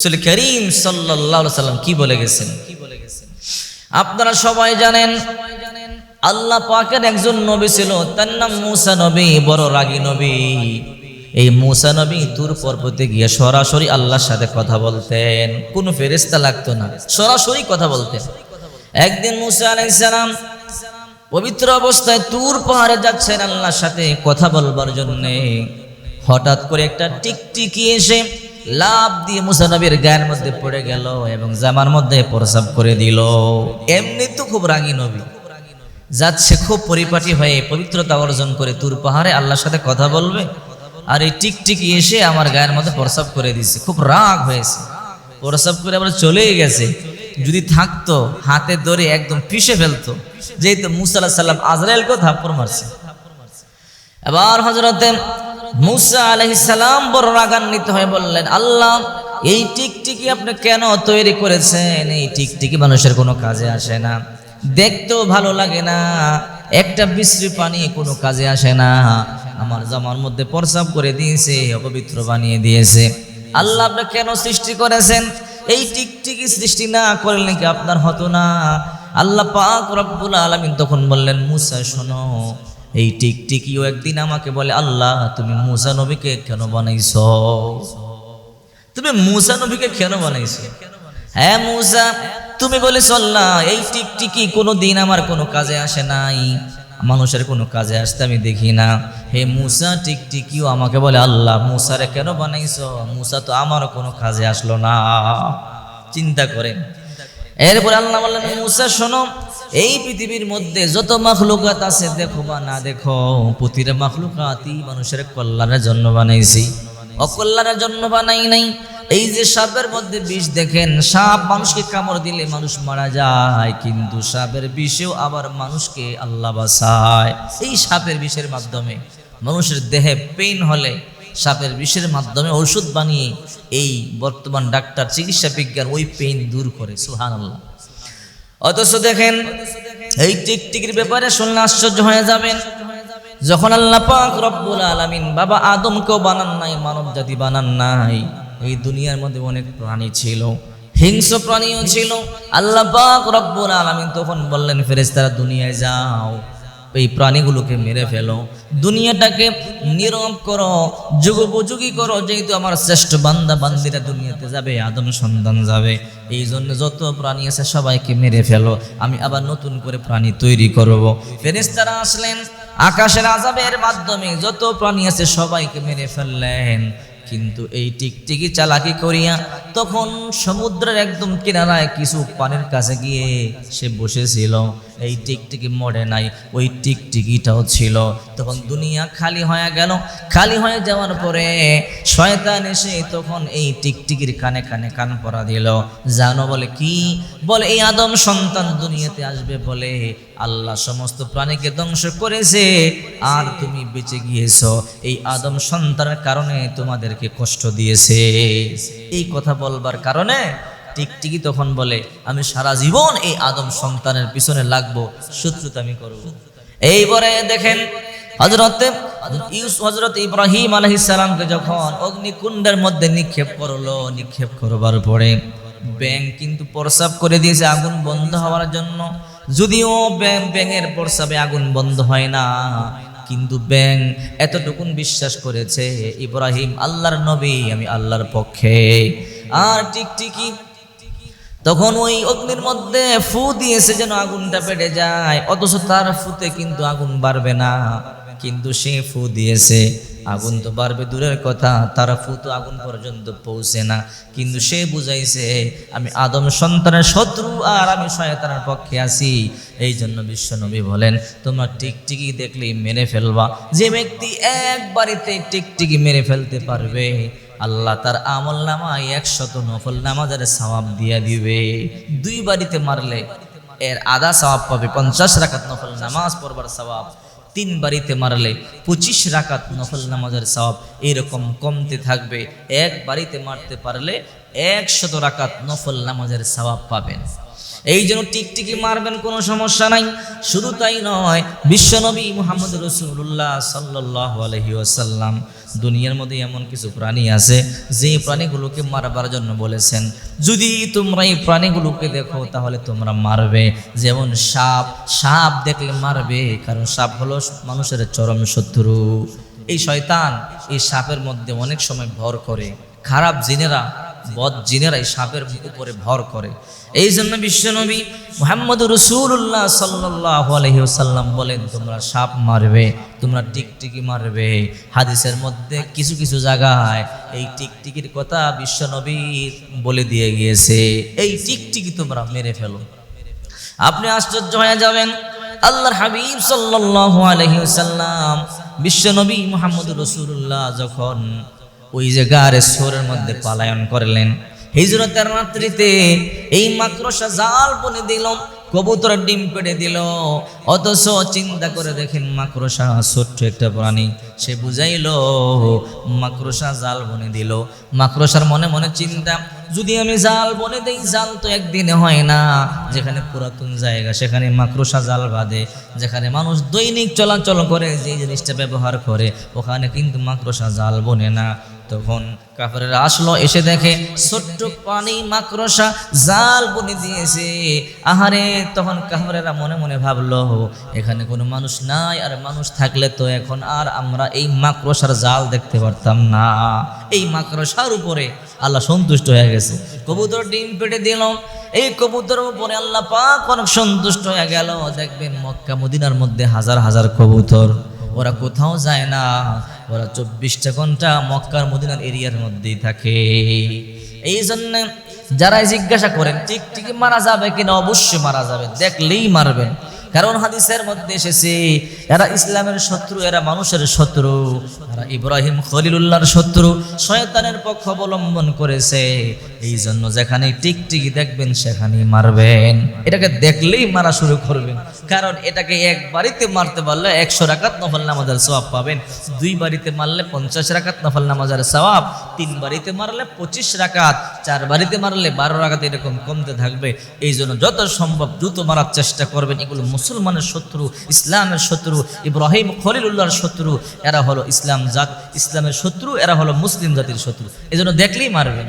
রসুল করিম আলাইহি সাল্লাম কি বলে গেছেন? আপনারা সবাই জানেন, আল্লাহ পাকের একজন নবী ছিল, তার নাম মুসা নবী, বড় রাগী নবী। এই মুসা নবী তুর পর্বতে গিয়ে সরাসরি আল্লাহর সাথে কথা বলতেন। কোনো ফেরেস্তা লাগতো না, সরাসরি কথা বলতেন। একদিন মুসা আলাইহিস সালাম পবিত্র অবস্থায় তুর পাহাড়ে যাচ্ছেন আল্লাহর সাথে কথা বলবার জন্যে। হঠাৎ করে একটা টিকটিকি এসে লাভ দিয়ে মুসানবীর গায়ের মধ্যে পড়ে গেল এবং জামার মধ্যে প্রসাব করে দিল। এমনি তো খুব রাগী নবী। যাচ্ছে খুব পরিপাটি হয়ে পবিত্রতা অর্জন করে তুর পাহাড়ে আল্লাহর সাথে কথা বলবে আর এই টিকটিকি এসে আমার গায়ের মধ্যে প্রসাব করে দিছে খুব রাগ হয়েছে। প্রসাব করে আবার চলেই গেছে। যদি থাকতো, হাতে ধরে একদম পিষে ফেলতো। যেহেতু মুসাল্লাহ সাল্লাম আজরাইলকেও থাপ্পড় মারছে। আবার হজরতে মুসা আলহিসাল্লাম বড় রাগান্বিত হয়ে বললেন, আল্লাহ, এই টিকটিকি আপনি কেন তৈরি করেছেন? এই টিকটিকি মানুষের কোনো কাজে আসে না। দেখতেও ভালো লাগে না। একটা বিশ্রী পানি কোনো কাজে আসে না। আমার জামার মধ্যে প্রসাব করে দিয়েছে, অপবিত্র বানিয়ে দিয়েছে। আল্লাহ, আপনি কেন সৃষ্টি করেছেন? এই টিকটিকি সৃষ্টি না করলে কি আপনার হতো না? আল্লাহ পাক রব্বুল আলামিন তখন বললেন, মুসা, শোনো এই টিকটিকিও একদিন আমাকে বলে, আল্লাহ, তুমি মুসা নবীকে কেন বানাইছো? তুমি মুসা নবীকে কেন বানাইছো? হ্যাঁ মুসা, তুমি বলেছ, আল্লাহ, এই টিকটিকি কোনো দিন আমার কোনো কাজে আসে নাই। মানুষের কোনো কাজে আসতে আমি দেখি না। হে মুসা, টিকটিকিও আমাকে বলে, আল্লাহ, মুসারে কেন বানাইছ? মুসা তো আমার কোনো কাজে আসলো না। চিন্তা করেন। এরপর আল্লাহ বললেন, মুসা, শোনো এই পৃথিবীর মধ্যে যত মাখলুকাত আছে, দেখো বা না দেখো, প্রতিটা মাখলুকাতই মানুষের কল্যাণের জন্য বানাইছি। অকল্যাণের জন্য বানাই নাই। এই যে সাপের মধ্যে বিষ দেখেন, সাপ মানুষকে কামড় দিলে মানুষ মারা যায়, কিন্তু সাপের বিষেও আবার মানুষকে আল্লাহ বাসায় এই সাপের বিষের মাধ্যমে মানুষের দেহে পেইন হলে সাপের বিষের মাধ্যমে ওষুধ বানিয়ে এই বর্তমান ডাক্তার, চিকিৎসা বিজ্ঞান ওই পেইন দূর করে সুহান আল্লাহ অথচ দেখেন, এই টিকটিকির ব্যাপারে শুনলে আশ্চর্য হয়ে যাবেন। যখন আল্লাহ পাক রব্বুল আলামিন বাবা আদমকেও বানান নাই মানব জাতি বানান নাই, এই দুনিয়ার মধ্যে অনেক প্রাণী ছিল, হিংস্র প্রাণীও ছিল। আল্লাহ পাক রব্বুল আলামিন তখন বললেন, ফেরেশতারা দুনিয়ায় যাও। এই প্রাণীগুলোকে মেরে ফেলো। দুনিয়াটাকে নীরব করো, যুগোপযোগী করো, যেহেতু আমার শ্রেষ্ঠ বান্দা বান্দিরা দুনিয়াতে যাবে, আদম সন্তান যাবে। এই জন্য যত প্রাণী আছে সবাইকে মেরে ফেলো। আমি আবার নতুন করে প্রাণী তৈরি করব। ফেরেশতারা আসলেন, আকাশের আজাবের মাধ্যমে যত প্রাণী আছে সবাইকে মেরে ফেললেন। কিন্তু এই টিকটিকি চালাকি করিয়া তখন সমুদ্রের একদম কিনারায় কিছু পানির কাছে গিয়ে সে বসেছিল। এই টিকটিকি মরে নাই, ওই টিকটিকিটাও ছিল। তখন দুনিয়া খালি হয়ে গেল। খালি হয়ে যাওয়ার পরে শয়তান এসে তখন এই টিকটিকির কানে কানে কান পরা দিল। জানো বলে কি? বলে, এই আদম সন্তান দুনিয়াতে আসবে বলে আল্লাহ সমস্ত প্রাণীকে ধ্বংস করেছে। আর তুমি বেঁচে গিয়েছ। এই আদম সন্তানের কারণে তোমাদেরকে কষ্ট দিয়েছে। এই কথা বলবার কারণে টিকটিকি তখন বলে, আমি সারা জীবন এই আদম সন্তানের পিছনে লাগবো, শত্রুতা আমি করব। এইবারে দেখেন হজরত ইউস হজরত ইব্রাহিম আলহিসামকে যখন অগ্নিকুণ্ডের মধ্যে নিক্ষেপ করল, নিক্ষেপ করবার পরে ব্যাং কিন্তু প্রসাব করে দিয়েছে আগুন বন্ধ হওয়ার জন্য। যদিও ব্যাং ব্যাঙের প্রসাবে আগুন বন্ধ হয় না, কিন্তু ব্যাং এতটুকুন বিশ্বাস করেছে, ইব্রাহিম, আল্লাহর নবী, আমি আল্লাহর পক্ষে। আর টিকটিকি তখন ওই অগ্নির মধ্যে ফু দিয়েছে যেন আগুনটা পেটে যায়, অথচ তার ফুতে কিন্তু আগুন বাড়বে না। কিন্তু সে ফু দিয়েছে। আগুন তো বাড়বে, দূরের কথা তারা ফু তো আগুন পর্যন্ত পৌঁছে না। কিন্তু সে বুঝাইছে, আমি আদম সন্তানের শত্রু আর আমি শয়তানের পক্ষে আছি। এই জন্য বিশ্বনবী বলেন, তোমরা টিকটিকি দেখলেই মেরে ফেলবা। যে ব্যক্তি এক বাড়িতে টিকটিকি মেরে ফেলতে পারবে, আল্লাহ তার আমল নামায় একশত নফল নামাজের সওয়াব দিয়া দিবে। দুই বাড়িতে মারলে এর আধা সওয়াব পাবে পঞ্চাশ রাখাত নফল নামাজ পড়বার সওয়াব। তিন বাড়িতে মারলে পঁচিশ রাকাত নফল নামাজের সব এরকম কমতে থাকবে। এক বাড়িতে মারতে পারলে একশত রাকাত নফল নামাজের সবাব পাবেন। এই জন্য টিকটিকি মারবেন কোনো সমস্যা নাই। শুধু তাই নয় বিশ্বনবী মোহাম্মদ রসুল্লাহ সাল্লাহ আলহি আসাল্লাম দুনিয়ার মধ্যে এমন কিছু প্রাণী আছে যে প্রাণীগুলোকে মারবার জন্য বলেছেন। যদি তোমরা এই প্রাণীগুলোকে দেখো, তাহলে তোমরা মারবে। যেমন সাপ সাপ দেখলে মারবে, কারণ সাপ হলো মানুষের চরম শত্রু। এই শয়তান এই সাপের মধ্যে অনেক সময় ভর করে। খারাপ জিনেরা বদ জিনেরা এই সাপের উপরে ভর করে। এই জন্য বিশ্বনবী মোহাম্মদ রসুল্লাহ সাল্লাহ আলহিউসাল্লাম বলেন, তোমরা সাপ মারবে, তোমরা টিকটিকি মারবে। হাদিসের মধ্যে কিছু কিছু জায়গায় এই টিকটিকির কথা বিশ্বনবী বলে দিয়ে গিয়েছে, এই টিকটিকি তোমরা মেরে ফেলো। আপনি আশ্চর্য হয়ে যাবেন। আল্লাহর হাবিব সাল্লাল্লাহু আলাইহি সাল্লাম বিশ্বনবী মুহাম্মদ রসুল্লাহ যখন ওই যে গারে সোরের মধ্যে পলায়ন করলেন। হিজরতের রাত্রিতে এই মাকড়সা জাল বনে দিল কবুতর ডিম পেড়ে দিল। অথচ চিন্তা করে দেখেন মাকড়সা ছোট্ট একটা প্রাণী। সে বুঝাইলো, মাকড়সা জাল বনে দিল। মাকড়সার মনে মনে চিন্তা, যদি আমি জাল বনে দেই, জাল তো একদিনে হয় না। যেখানে পুরাতন জায়গা, সেখানে মাকড়সা জাল বাঁধে। যেখানে মানুষ দৈনিক চলাচল করে যে জিনিসটা ব্যবহার করে, ওখানে কিন্তু মাকড়সা জাল বনে না। তখন কাফেরেরা আসলো, এসে দেখে ছোট্ট পানি মাকড়সা জাল বনে দিয়েছে। আহারে, তখন কাফেরেরা মনে মনে ভাবলো, এখানে কোনো মানুষ নাই, আর মানুষ থাকলে তো এখন আর আমরা এই মাকড়সার জাল দেখতে পারতাম না। এই মাকড়সার উপরে আল্লাহ সন্তুষ্ট হয়ে গেছে। কবুতর ডিম পেটে দিল। এই কবুতরের উপরে আল্লাহ পাক অনেক সন্তুষ্ট হয়ে গেল। দেখবেন মক্কা, মদিনার মধ্যে হাজার হাজার কবুতর। ওরা কোথাও যায় না। ওরা চব্বিশটা ঘণ্টা মক্কার মদিনার এরিয়ার মধ্যেই থাকে। এই জন্য যারাই জিজ্ঞাসা করেন টিকটিকি মারা যাবে কিনা? অবশ্যই মারা যাবে। দেখলেই মারবেন। কারণ হাদিসের মধ্যে এসেছে, এরা ইসলামের শত্রু, এরা মানুষের শত্রু, এরা ইব্রাহিম খলিলুল্লাহর শত্রু, শয়তানের পক্ষ অবলম্বন করেছে। এই জন্য যেখানে টিকটিকি দেখবেন, সেখানেই মারবেন। এটাকে দেখলেই মারা শুরু করবেন। কারণ এটাকে এক বাড়িতে মারতে পারলে একশো রাকাত নফল নামাজের সওয়াব পাবেন। দুই বাড়িতে মারলে পঞ্চাশ রাকাত নফল নামাজের সওয়াব। তিন বাড়িতে মারলে পঁচিশ রাকাত। চার বাড়িতে মারলে বারো রাকাত এরকম কমতে থাকবে। এই জন্য যত সম্ভব দ্রুত মারার চেষ্টা করবেন। এগুলো মুসলমানের শত্রু, ইসলামের শত্রু, ইব্রাহিম খলিলুল্লাহর শত্রু, এরা হলো ইসলাম জাত, ইসলামের শত্রু, এরা হলো মুসলিম জাতির শত্রু। এই জন্য দেখলেই মারবেন।